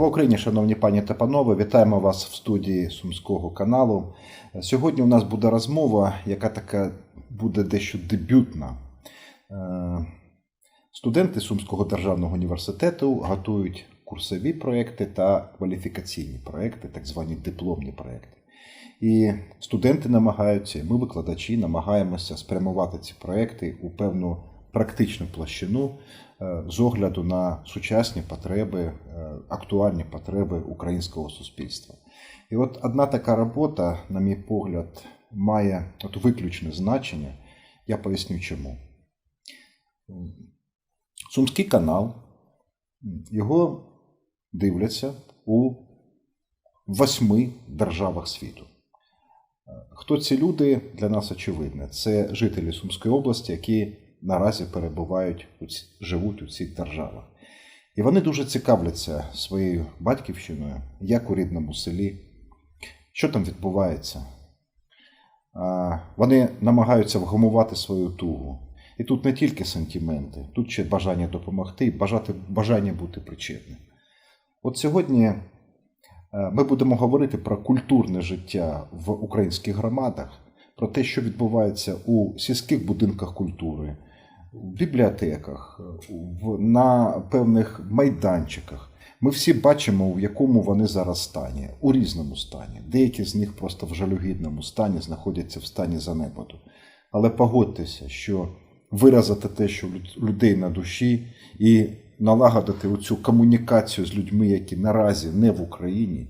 Слава Україні, шановні пані та панове, вітаємо вас в студії Сумського каналу. Сьогодні у нас буде розмова, яка така буде дещо дебютна. Е, Студенти Сумського державного університету готують курсові проекти та кваліфікаційні проекти, так звані дипломні проекти. І студенти намагаються, ми, викладачі, намагаємося спрямувати ці проекти у певну практичну площину з огляду на сучасні потреби, е, актуальні потреби українського суспільства. І от одна така робота, на мій погляд, має от виключне значення. Я поясню чому. Сумський канал, його дивляться у восьми державах світу. Хто ці люди для нас очевидне? Це жителі Сумської області, які наразі перебувають, у живуть у цих державах. І вони дуже цікавляться своєю батьківщиною, як у рідному селі, що там відбувається. Вони намагаються вгамувати свою тугу. І тут не тільки сантименти, тут ще бажання допомогти і бажання бути причетним. От сьогодні е, ми будемо говорити про культурне життя в українських громадах, про те, що відбувається у сільських будинках культури, в бібліотеках, на певних майданчиках. Ми всі бачимо, в якому вони зараз стані, у різному стані. Деякі з них просто в жалюгідному стані знаходяться в стані занепаду. Але погодьтеся, що виразити те, що людей на душі, і налагодити оцю комунікацію з людьми, які наразі не в Україні,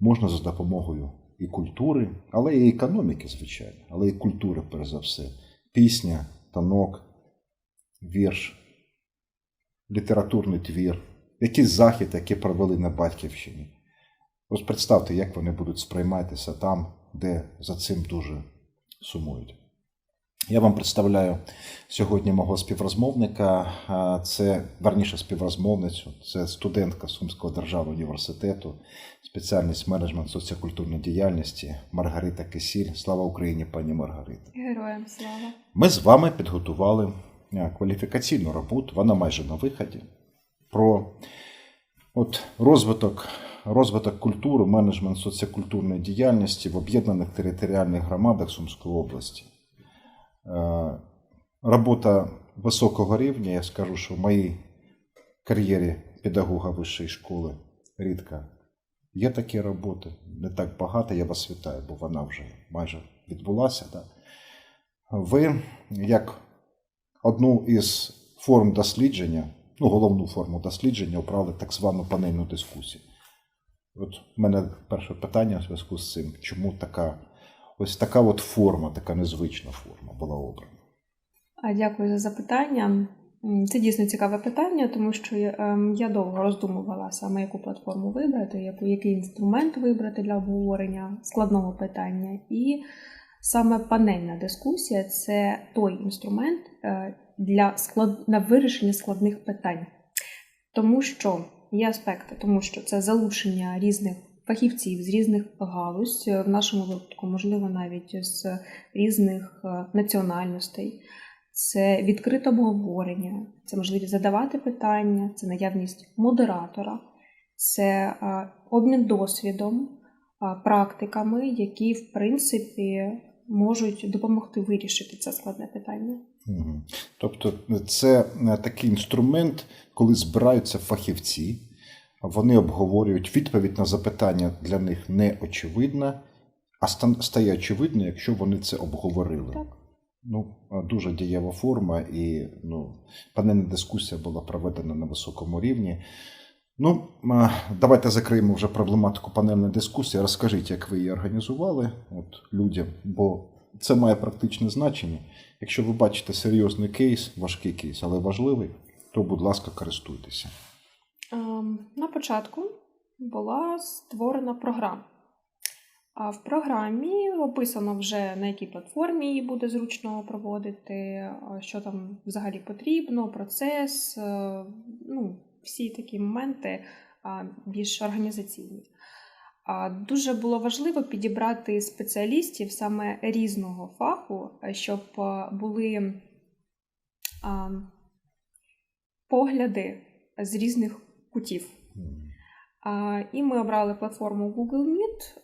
можна за допомогою і культури, але і економіки, звичайно, але і культури, перш за все. Пісня, танок, вірш, літературний твір, якийсь захід, який провели на батьківщині. Ось представте, як вони будуть сприйматися там, де за цим дуже сумують. Я вам представляю сьогодні мого співрозмовника. Це верніше співрозмовницю, це студентка Сумського державного університету, спеціальність менеджмент соціокультурної діяльності Маргарита Кисіль. Слава Україні, пані Маргарита. Героям слава. Ми з вами підготували кваліфікаційну роботу, вона майже на виході, про от розвиток, розвиток культури, менеджмент соціокультурної діяльності в об'єднаних територіальних громадах Сумської області. Е, Робота високого рівня, я скажу, що в моїй кар'єрі педагога вищої школи рідко є такі роботи, не так багато. Я вас вітаю, бо вона вже майже відбулася. Да? Ви як одну із форм дослідження, ну, головну форму дослідження, обрали так звану панельну дискусію. От в мене перше питання в зв'язку з цим, чому така ось така от форма, така незвична форма була обрана. Дякую за запитання. Це дійсно цікаве питання, тому що ем, я довго роздумувала саме, яку платформу вибрати, який інструмент вибрати для обговорення складного питання. І саме панельна дискусія це той інструмент е, для склад... на вирішення складних питань. Тому що є аспекти, тому що це залучення різних фахівців з різних галузь, е, в нашому випадку, можливо, навіть з різних е, національностей. Це відкрите обговорення, це можливість задавати питання, це наявність модератора, це обмін досвідом, практиками, які, в принципі, можуть допомогти вирішити це складне питання. Мгм. Тобто це е, такий інструмент, коли збираються фахівці, вони обговорюють відповідь на запитання для них не очевидна, а стає очевидно, якщо вони це обговорили. Так. Ну, дуже дієва форма, і ну, панельна дискусія була проведена на високому рівні. Ну, давайте закриємо вже проблематику панельної дискусії. Розкажіть, як ви її організували от, людям, бо це має практичне значення. Якщо ви бачите серйозний кейс, важкий кейс, але важливий, то, будь ласка, користуйтеся. Ем, На початку була створена програма. А в програмі описано вже на якій платформі її буде зручно проводити, що там взагалі потрібно, процес, е, ну, всі такі моменти більш організаційні. Дуже було важливо підібрати спеціалістів саме різного фаху, щоб були погляди з різних кутів. І ми обрали платформу Google Meet.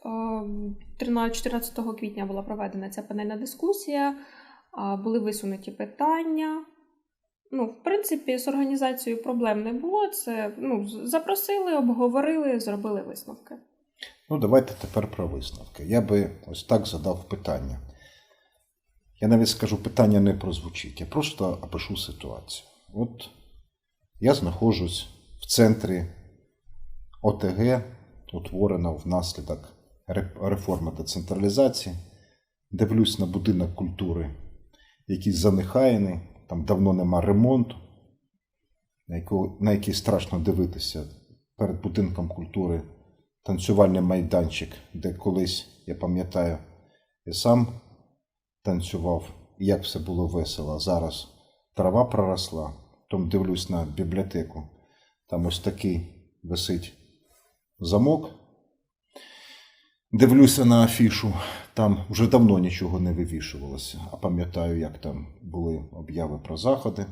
13-14 квітня була проведена ця панельна дискусія, були висунуті питання. Ну, в принципі, з організацією проблем не було. Це ну, запросили, обговорили, зробили висновки. Ну, давайте тепер про висновки. Я би ось так задав питання. Я навіть скажу, питання не прозвучить, я просто опишу ситуацію. От я знаходжусь в центрі ОТГ, утвореного внаслідок реформи децентралізації. Дивлюсь на будинок культури, який занехаяний, там давно нема ремонту, на, яку, на який страшно дивитися перед будинком культури танцювальний майданчик, де колись, я пам'ятаю, я сам танцював, і як все було весело. Зараз трава проросла, потім дивлюсь на бібліотеку. Там ось такий висить замок. Дивлюся на афішу, там вже давно нічого не вивішувалося, а пам'ятаю, як там були обяви про заходи.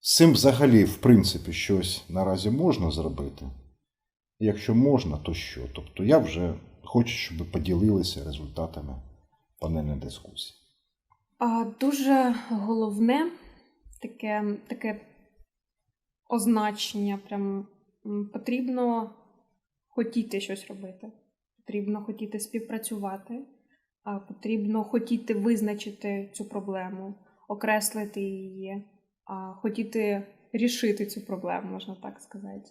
З цим взагалі, в принципі, щось наразі можна зробити. Якщо можна, то що? Тобто я вже хочу, щоб поділилися результатами панельної дискусії. А дуже головне таке, таке означення. Прям потрібно хотіти щось робити, потрібно хотіти співпрацювати, потрібно хотіти визначити цю проблему, окреслити її, хотіти рішити цю проблему, можна так сказати.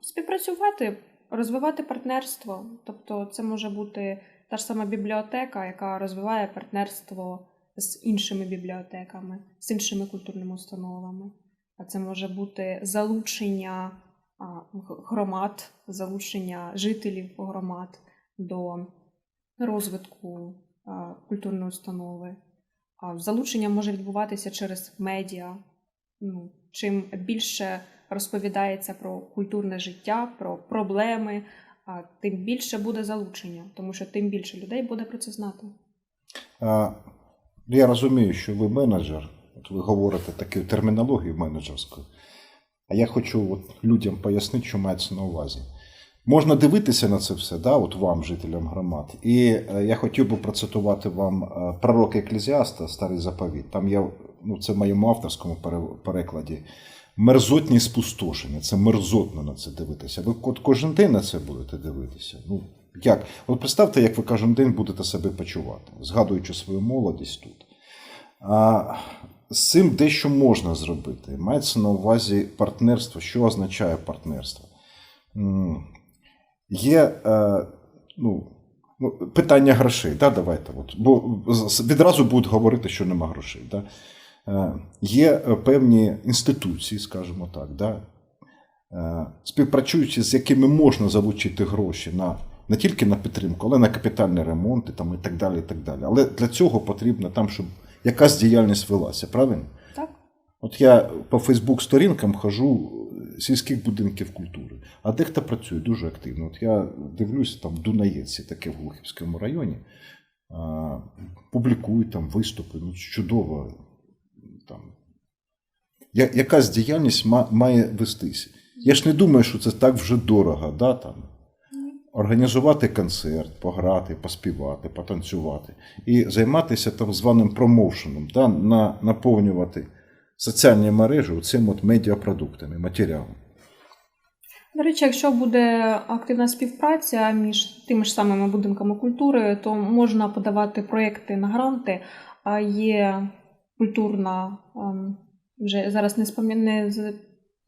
Співпрацювати, розвивати партнерство. Тобто, це може бути та ж сама бібліотека, яка розвиває партнерство з іншими бібліотеками, з іншими культурними установами. А це може бути залучення громад, залучення жителів громад до розвитку культурної установи. Залучення може відбуватися через медіа. Ну, чим більше розповідається про культурне життя, про проблеми, тим більше буде залучення, тому що тим більше людей буде про це знати. Я розумію, що ви менеджер, от ви говорите таку термінологію менеджерську, а я хочу от людям пояснити, що мається на увазі. Можна дивитися на це все, да, от вам, жителям громад. І е, я хотів би процитувати вам е, пророк Еклезіаста, старий заповіт. Там є, ну, це в моєму авторському перекладі. Мерзотні спустошення. Це мерзотно на це дивитися. Ви кожен день на це будете дивитися. Ну, як? От представте, як ви кожен день будете себе почувати, згадуючи свою молодість тут. А, з цим дещо можна зробити. Мається на увазі партнерство. Що означає партнерство? Є е, ну, ну, питання грошей. Да, давайте. От, бо відразу будуть говорити, що нема грошей. Да? Е, Є е, певні інституції, скажімо так, да? співпрацюючи з якими можна залучити гроші на, не тільки на підтримку, але на капітальний ремонт і, там, і так далі. І так далі. Але для цього потрібно там, щоб якась діяльність велася, правильно? Так? От я по Фейсбук-сторінкам хожу сільських будинків культури, а дехто працює дуже активно. От я дивлюся, там в Дунаєці, таке в Глухівському районі, а, публікують там виступи, ну чудово. Там. Я, якась діяльність має вестися. Я ж не думаю, що це так вже дорого, да, там. Організувати концерт, пограти, поспівати, потанцювати і займатися так званим промоушеном, да, на, наповнювати соціальні мережі цим от медіапродуктами, матеріалом. До речі, якщо буде активна співпраця між тими ж самими будинками культури, то можна подавати проекти на гранти. А є культурна, ем, вже зараз не не,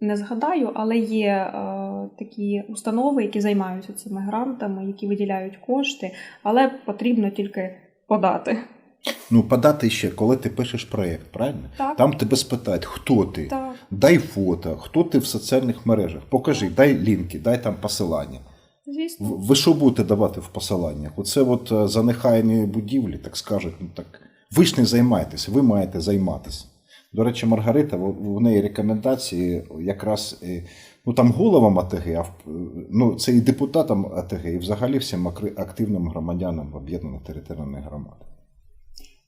не згадаю, але є е, такі установи, які займаються цими грантами, які виділяють кошти, але потрібно тільки подати. Ну, подати ще, коли ти пишеш проєкт, правильно? Так. Там тебе спитають, хто ти, Так. дай фото, хто ти в соціальних мережах, покажи, дай лінки, дай там посилання. Звісно. Ви що будете давати в посиланнях? Оце от е, занехайні будівлі, так скажуть, ну так. Ви ж не займаєтеся, ви маєте займатися. До речі, Маргарита, в неї рекомендації якраз е, ну там головам АТГ, а ну, це і депутатам АТГ, і взагалі всім активним громадянам об'єднаних територіальних громад.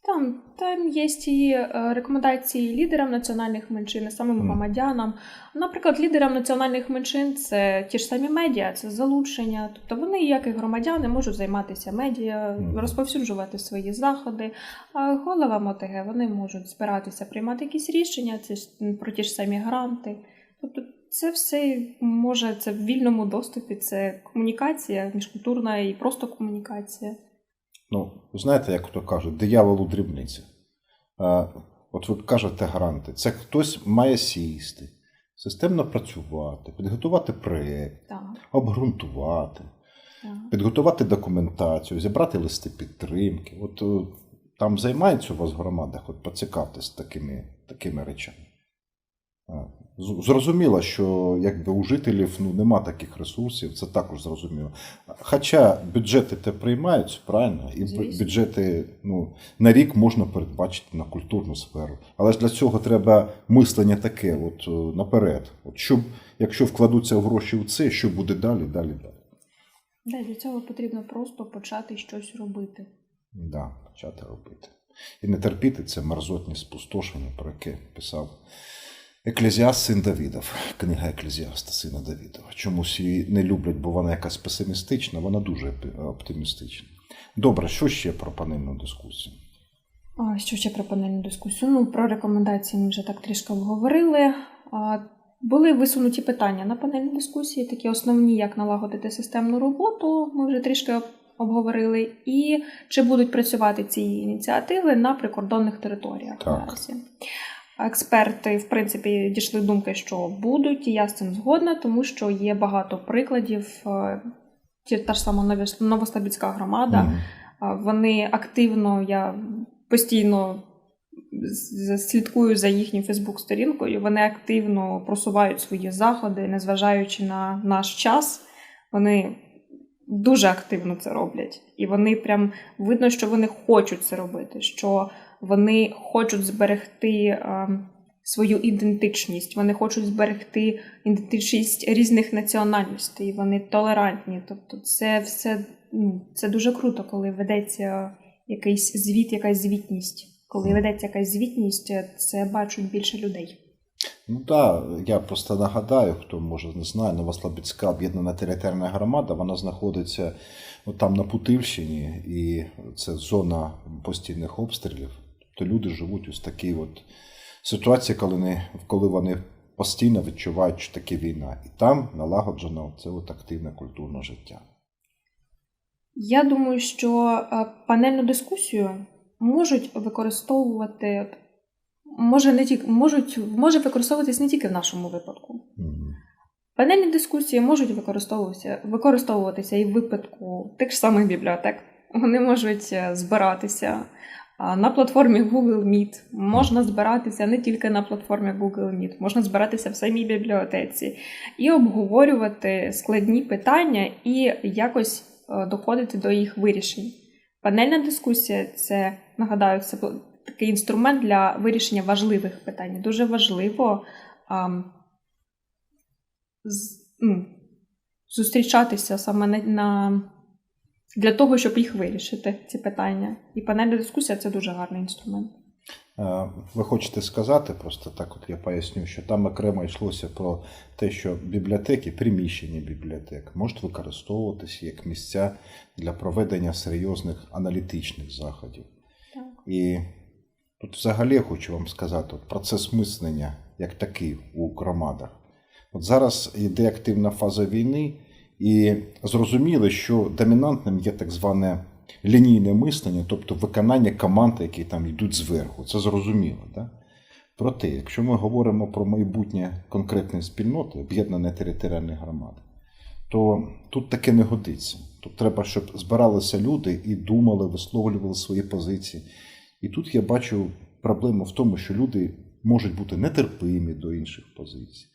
Там, там є і е, рекомендації лідерам національних меншин, і самим Мгм. громадянам. Наприклад, лідерам національних меншин це ті ж самі медіа, це залучення. Тобто вони, як і громадяни, можуть займатися медіа, Мгм. розповсюджувати свої заходи. А головам ОТГ вони можуть збиратися, приймати якісь рішення, це про ті ж самі гранти. Тобто це все може це в вільному доступі, це комунікація, міжкультурна і просто комунікація. Ну, знаєте, як то кажуть, диявол у дрібниці. А, от ви кажете гранти. Це хтось має сісти, системно працювати, підготувати проєкт, Так, обґрунтувати, так. підготувати документацію, зібрати листи підтримки. От е, там займаються у вас в громадах, от поцікавтесь такими, такими речами. Зрозуміло, що якби у жителів ну, нема таких ресурсів, це також зрозуміло. Хоча бюджети те приймаються, правильно, і Звісно. бюджети ну, на рік можна передбачити на культурну сферу. Але ж для цього треба мислення таке, от е, наперед. От щоб, якщо вкладуться гроші в це, що буде далі, далі, далі. Да, для цього потрібно просто почати щось робити. Да, почати робити. І не терпіти це мерзотні спустошення, про яке писав Еклезіаст син Давідов, книга Еклезіаста сина Давідова. Чомусь її не люблять, бо вона якась песимістична, вона дуже оптимістична. Добре, що ще про панельну дискусію? А що ще про панельну дискусію? Ну, про рекомендації ми вже так трішки обговорили. А, були висунуті питання на панельній дискусії, такі основні, як налагодити системну роботу. Ми вже трішки обговорили. І чи будуть працювати ці ініціативи на прикордонних територіях Так. наразі. Експерти, в принципі, дійшли думки, що будуть, і я з цим згодна, тому що є багато прикладів. е, Та ж сама Новослобідська громада. А, Вони активно, я постійно слідкую за їхньою Фейсбук-сторінкою. Вони активно просувають свої заходи, незважаючи на наш час. Вони дуже активно це роблять. І вони прям видно, що вони хочуть це робити, що вони хочуть зберегти а, свою ідентичність, вони хочуть зберегти ідентичність різних національностей, вони толерантні. Тобто, це все ну, це дуже круто, коли ведеться якийсь звіт, якась звітність. Коли ведеться якась звітність, це бачать більше людей. Ну так, я просто нагадаю, хто може не знає, Новослобідська об'єднана територіальна громада, вона знаходиться от там на Путивщині, і це зона постійних обстрілів. Тобто люди живуть ось такій от ситуації, коли, не, коли вони постійно відчувають, що таке війна. І там налагоджено це от активне культурне життя. Я думаю, що е, панельну дискусію можуть використовувати, може не тільки можуть, може використовуватись не тільки в нашому випадку. Мгм. Панельні дискусії можуть використовуватися, використовуватися і в випадку тих ж самих бібліотек. Вони можуть е, збиратися на платформі Google Meet. Можна збиратися не тільки на платформі Google Meet, можна збиратися в самій бібліотеці і обговорювати складні питання і якось е, доходити до їх вирішень. Панельна дискусія це нагадаю, це такий інструмент для вирішення важливих питань. Дуже важливо. ам, з- ну, зустрічатися саме на, на для того, щоб їх вирішити, ці питання. І панельна дискусія це дуже гарний інструмент. Е, Ви хочете сказати, просто так от я поясню, що там окремо йшлося про те, що бібліотеки, приміщення бібліотек можуть використовуватися як місця для проведення серйозних аналітичних заходів. Так. І тут взагалі я хочу вам сказати, от процес мислення як такий у громадах. От зараз йде активна фаза війни, і зрозуміло, що домінантним є так зване лінійне мислення, тобто виконання команд, які там йдуть зверху. Це зрозуміло. Да? Проте, якщо ми говоримо про майбутнє конкретної спільноти, об'єднаної територіальної громади, то тут таке не годиться. Тут треба, щоб збиралися люди і думали, висловлювали свої позиції. І тут я бачу проблему в тому, що люди можуть бути нетерпимі до інших позицій.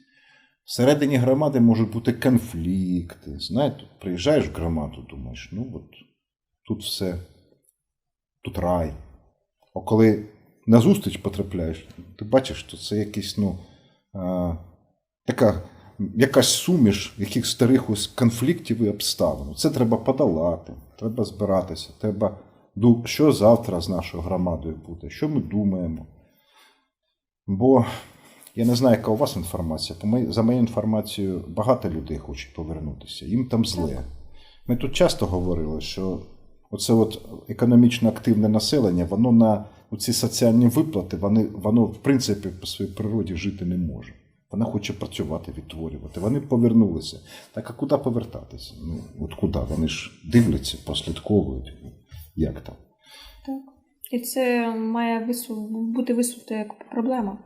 Всередині громади можуть бути конфлікти. Знаєте, приїжджаєш в громаду, думаєш, ну от тут все, тут рай. А коли на зустріч потрапляєш, ти бачиш, що це якийсь, ну, а, така якась суміш яких старих конфліктів і обставин. Це треба подолати, треба збиратися, треба ду- що завтра з нашою громадою буде, що ми думаємо. Бо я не знаю, яка у вас інформація. За моєю інформацією, багато людей хочуть повернутися. Їм там зле. Ми тут часто говорили, що оце от економічно активне населення, воно на ці соціальні виплати, вони, воно в принципі по своїй природі жити не може. Вона хоче працювати, відтворювати. Вони повернулися. Так а куди повертатися? Ну, от куди? Вони ж дивляться, прослідковують. Як там? Так. І це має бути висунута як проблема,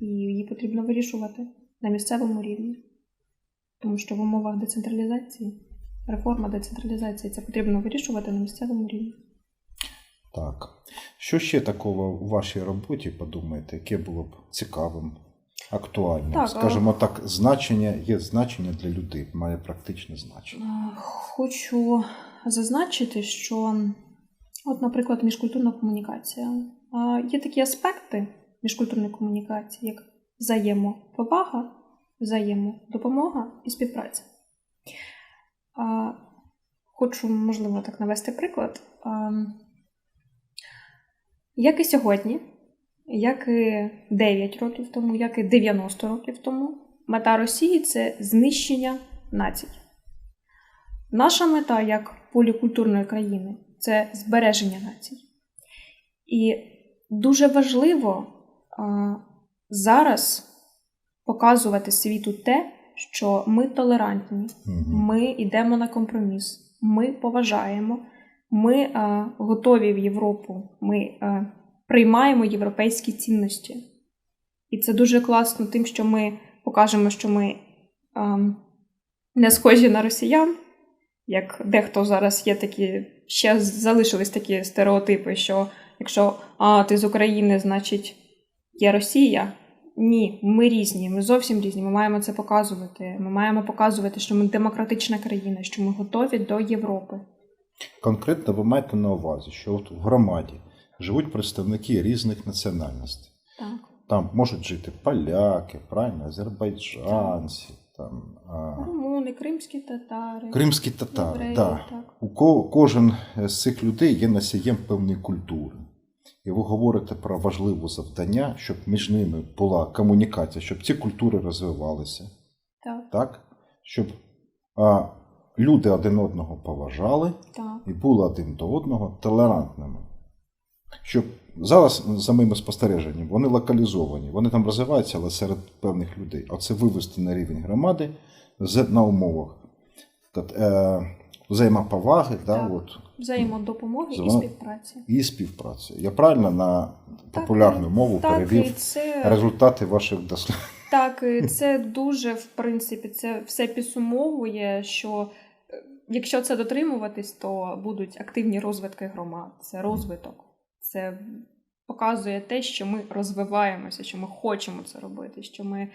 І її потрібно вирішувати на місцевому рівні. Тому що в умовах децентралізації, реформа децентралізації, це потрібно вирішувати на місцевому рівні. Так. Що ще такого у вашій роботі, подумаєте, яке було б цікавим, актуальним? Так, Скажімо так, значення є значення для людей, має практичне значення. Хочу зазначити, що, от, наприклад, міжкультурна комунікація. Є такі аспекти міжкультурної комунікації, як взаємоповага, взаємодопомога і співпраця. Е, Хочу, можливо, так навести приклад. Е, Як і сьогодні, як і 9 років тому, як і 90 років тому, мета Росії це знищення націй. Наша мета як полікультурної країни це збереження націй. І дуже важливо а, зараз показувати світу те, що ми толерантні, ми йдемо на компроміс, ми поважаємо, ми а, готові в Європу, ми а, приймаємо європейські цінності. І це дуже класно тим, що ми покажемо, що ми а, не схожі на росіян, як дехто зараз є такі, ще залишились такі стереотипи, що якщо а, ти з України, значить є Росія. Ні, ми різні, ми зовсім різні. Ми маємо це показувати. Ми маємо показувати, що ми демократична країна, що ми готові до Європи. Конкретно ви маєте на увазі, що от в громаді живуть представники різних національностей. Так. Там можуть жити поляки, правильно, азербайджанці, там, а, Румуни, кримські татари, кримські татари. євреї, Да. так. У ко- кожен з цих людей є носієм певної культури. І ви говорите про важливе завдання, щоб між ними була комунікація, щоб ці культури розвивалися, Так, так? щоб а, люди один одного поважали так, і були один до одного толерантними. Щоб зараз, за моїми спостереженнями, вони локалізовані, вони там розвиваються, але серед певних людей. А це вивести на рівень громади на умовах е, взаємоповаги да, от, взаємодопомоги і співпраці. і співпраці. Я правильно на популярну мову Так, перевів це результати ваших досліджень. Так, це дуже, в принципі, це все підсумовує, що е, якщо це дотримуватись, то будуть активні розвитки громад. Це розвиток. Це показує те, що ми розвиваємося, що ми хочемо це робити, що ми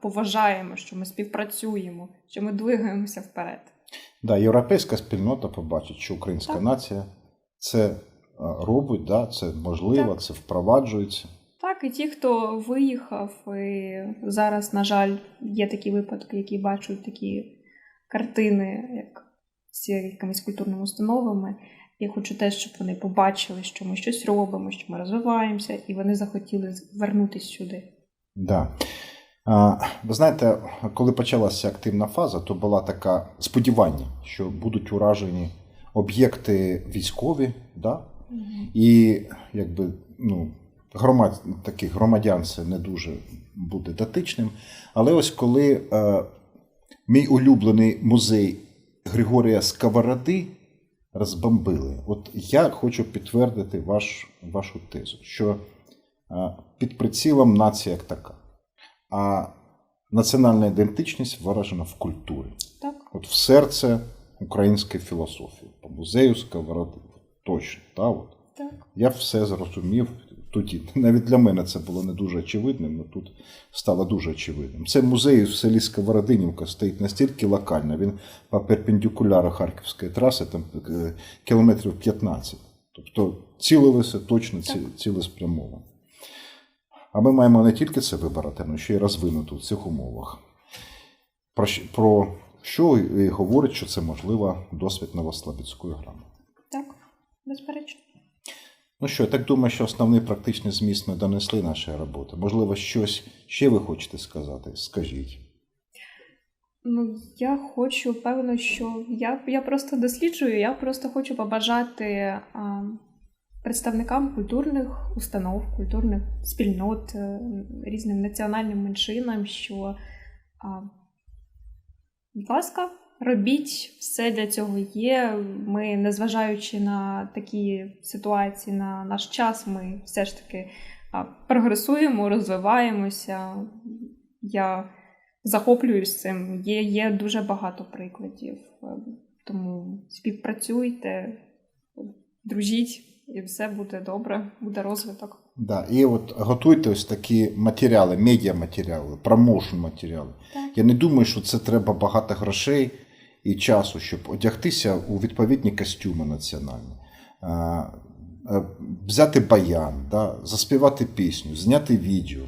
поважаємо, що ми співпрацюємо, що ми двигаємося вперед. Да, європейська спільнота побачить, що українська Так. нація це е, робить, да, це можливо, Так. це впроваджується. Так, і ті, хто виїхав, і зараз, на жаль, є такі випадки, які бачать такі картини, як з якимись культурними установами. Я хочу теж, щоб вони побачили, що ми щось робимо, що ми розвиваємося, і вони захотіли вернутися сюди. Да. Ви знаєте, коли почалася активна фаза, то була така сподівання, що будуть уражені об'єкти військові, да? і якби ну, громад, таких громадян це не дуже буде дотичним. Але ось коли е, мій улюблений музей Григорія Сковороди розбомбили, от я хочу підтвердити ваш, вашу тезу, що е, під прицілом нація як така. А національна ідентичність виражена в культурі, Так, от в серце української філософії, по музею Сковороди. Точно, та, от. так. Я все зрозумів. Тут навіть для мене це було не дуже очевидним, але тут стало дуже очевидним. Це музей в селі Сковородинівка стоїть настільки локально, він по перпендикуляру Харківської траси, там е, кілометрів 15. Тобто цілилися точно ці, цілеспрямовано. А ми маємо не тільки це вибирати, але ще й розвинути в цих умовах. Про, про що і говорить, що це можливо досвід Новослобідської громади. Так. Безперечно. Ну що, я так думаю, що основний практичний зміст ми донесли нашої роботи. Можливо, щось ще ви хочете сказати? Скажіть. Ну, я хочу, певно, що я, я просто досліджую, я просто хочу побажати а, представникам культурних установ, культурних спільнот, е, різним національним меншинам, що, будь ласка, робіть все для цього є. Ми, незважаючи на такі ситуації, на наш час, ми все ж таки прогресуємо, розвиваємося. Я захоплююсь цим. Є, є дуже багато прикладів. Е, Тому співпрацюйте, дружіть, і все буде добре, буде розвиток. Да, і от готуйте ось такі матеріали, медіаматеріали, промоушн матеріали. Так. Я не думаю, що це треба багато грошей і часу, щоб одягтися у відповідні костюми національні, Е, взяти баян, да, заспівати пісню, зняти відео,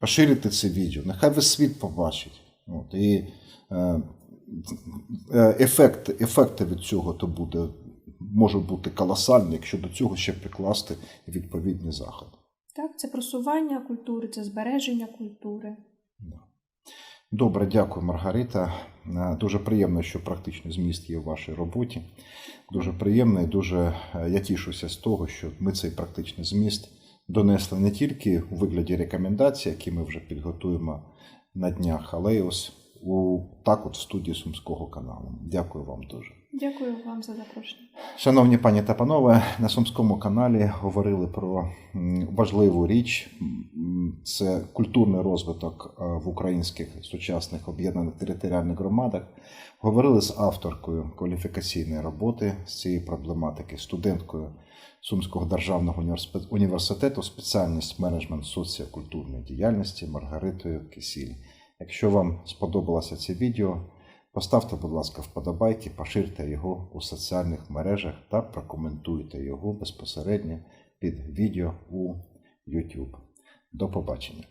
поширити це відео. Нехай весь світ побачить. От, і е, е, ефект, ефекти від цього то буде, можуть бути колосальні, якщо до цього ще прикласти відповідні заходи. Так, це просування культури, це збереження культури. Добре, дякую, Маргарита. Е, Дуже приємно, що практичний зміст є в вашій роботі. Дуже приємно і дуже е, я тішуся з того, що ми цей практичний зміст донесли не тільки у вигляді рекомендацій, які ми вже підготуємо на днях, але й ось у так от в студії Сумського каналу. Дякую вам дуже. Дякую вам за запрошення. Шановні пані та панове, на Сумському каналі говорили про важливу річ. Це культурний розвиток е, в українських сучасних об'єднаних територіальних громадах. Говорили з авторкою кваліфікаційної роботи з цієї проблематики, студенткою Сумського державного університету- спеціальність менеджмент соціокультурної діяльності Маргаритою Кисіль. Якщо вам сподобалося це відео, Поставте, будь ласка, вподобайки, поширте його у соціальних мережах та прокоментуйте його безпосередньо під відео у YouTube. До побачення!